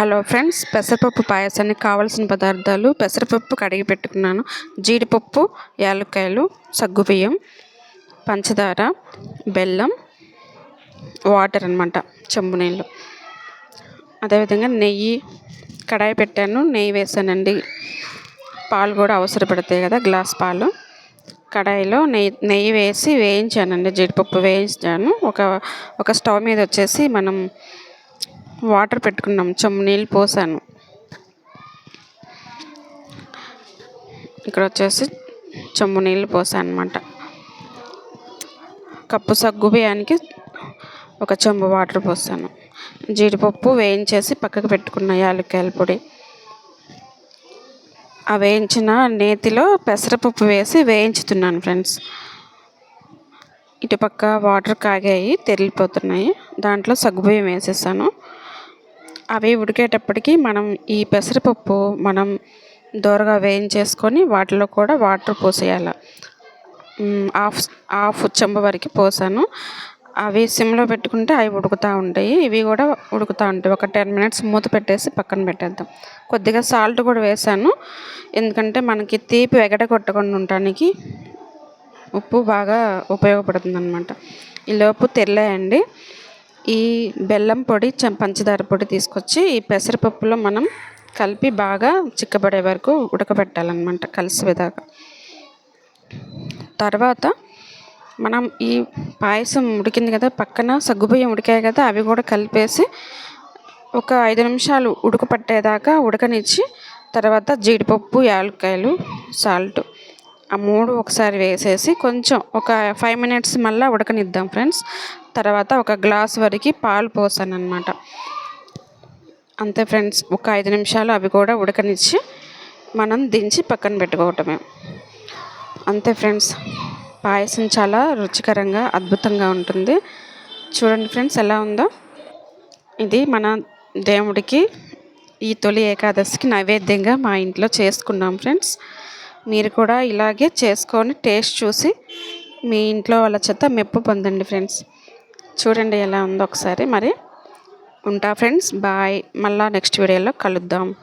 Hello friends పెసరపప్పు పాయసానికి కావాల్సిన పదార్థాలు పెసరపప్పు కడిగి పెట్టుకున్నాను. జీడిపప్పు యాలక్కాయలు సగ్గుబియ్యం పంచదార బెల్లం వాటర్ అనమాట చెంబు నీళ్ళు. అదేవిధంగా నెయ్యి కడాయి పెట్టాను. నెయ్యి వేసానండి. పాలు కూడా అవసరపడతాయి కదా గ్లాస్ పాలు. కడాయిలో నెయ్యి నెయ్యి వేసి వేయించానండి జీడిపప్పు వేయించాను. ఒక ఒక స్టవ్ మీద వచ్చేసి మనం వాటర్ పెట్టుకున్నాం. చెమ్ము నీళ్ళు పోసాను. ఇక్కడ వచ్చేసి చెమ్ము నీళ్ళు పోసాను అనమాట కప్పు సగ్గు బియ్యానికి ఒక చెంబు వాటర్ పోసాను. జీడిపప్పు వేయించేసి పక్కకు పెట్టుకున్న యాలక్కాయల పొడి. ఆ వేయించిన నేతిలో పెసరపప్పు వేసి వేయించుతున్నాను ఫ్రెండ్స్. ఇటుపక్క వాటర్ కాగాయి తెరిలిపోతున్నాయి దాంట్లో సగ్గుబియ్యం వేసేసాను. అవి ఉడికేటప్పటికి మనం ఈ పెసరపప్పు మనం దోరగా వేయించేసుకొని వాటిలో కూడా వాటర్ పోసేయాలి. హాఫ్ హాఫ్ చెంబ వరకు పోసాను. అవి సిమ్లో పెట్టుకుంటే అవి ఉడుకుతూ ఉంటాయి. ఇవి కూడా ఉడుకుతూ ఉంటాయి. ఒక టెన్ మినిట్స్ మూత పెట్టేసి పక్కన పెట్టేద్దాం. కొద్దిగా సాల్ట్ కూడా వేసాను. ఎందుకంటే మనకి తీపి ఎగడ కొట్టకుండా ఉండటానికి ఉప్పు బాగా ఉపయోగపడుతుంది అనమాట ఈలోపు తెల్లాయండి. ఈ బెల్లం పొడి పంచదార పొడి తీసుకొచ్చి ఈ పెసరపప్పులో మనం కలిపి బాగా చిక్కబడే వరకు ఉడకబెట్టాలన్నమాట కలిసేదాకా తర్వాత మనం ఈ పాయసం ఉడికింది కదా పక్కన సగ్గుబియ్యం ఉడికాయి కదా అవి కూడా కలిపేసి ఒక ఐదు నిమిషాలు ఉడకపట్టేదాకా ఉడకనిచ్చి తర్వాత జీడిపప్పు యాలక్కాయలు సాల్ట్ ఆ మూడు ఒకసారి వేసేసి కొంచెం ఒక ఫైవ్ మినిట్స్ మళ్ళీ ఉడకనిద్దాం ఫ్రెండ్స్ తర్వాత ఒక గ్లాస్ వరకు పాలు పోసాను అనమాట అంతే ఫ్రెండ్స్ ఒక ఐదు నిమిషాలు అవి కూడా ఉడకనిచ్చి మనం దించి పక్కన పెట్టుకోవటమే. అంతే ఫ్రెండ్స్ పాయసం చాలా రుచికరంగా అద్భుతంగా ఉంటుంది. చూడండి ఫ్రెండ్స్ ఎలా ఉందో. ఇది మన దేవుడికి ఈ తొలి ఏకాదశికి నైవేద్యంగా మా ఇంట్లో చేసుకున్నాం ఫ్రెండ్స్ మీరు కూడా ఇలాగే చేసుకొని టేస్ట్ చూసి మీ ఇంట్లో వాళ్ళ చేత మెప్పు పొందండి ఫ్రెండ్స్. చూడండి ఎలా ఉందో ఒకసారి మరి. ఉంటా ఫ్రెండ్స్. బాయ్. మళ్ళీ నెక్స్ట్ వీడియోలో కలుద్దాం.